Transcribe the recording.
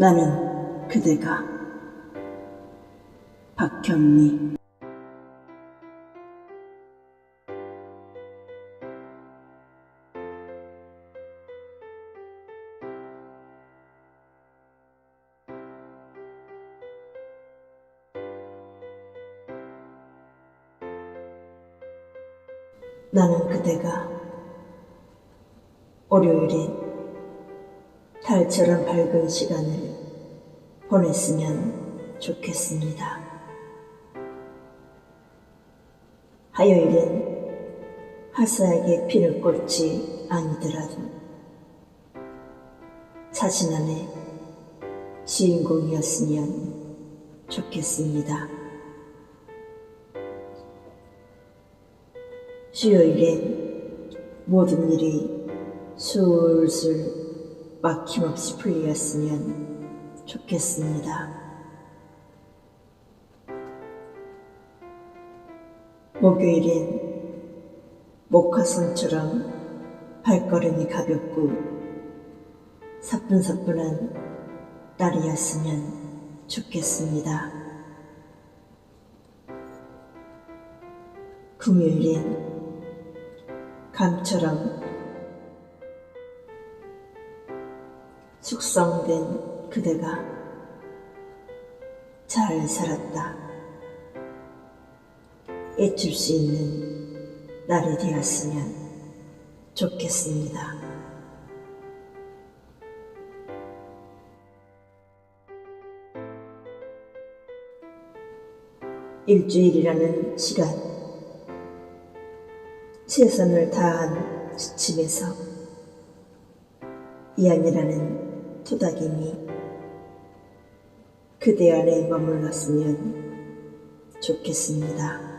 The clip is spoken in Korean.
나는 그대가 박현미 나는 그대가 월요일에 달처럼 밝은 시간을 보냈으면 좋겠습니다. 화요일엔 화사하게 피를 꽂지 아니더라도 사진 안에 주인공이었으면 좋겠습니다. 수요일엔 모든 일이 술술 막힘없이 풀렸으면 좋겠습니다. 목요일엔 목화선처럼 발걸음이 가볍고 사뿐사뿐한 날이었으면 좋겠습니다. 금요일엔 감처럼 숙성된 그대가 잘 살았다. 잊을 수 있는 날이 되었으면 좋겠습니다. 일주일이라는 시간, 최선을 다한 지침에서 이 안이라는 토닥임이 그대 안에 머물렀으면 좋겠습니다.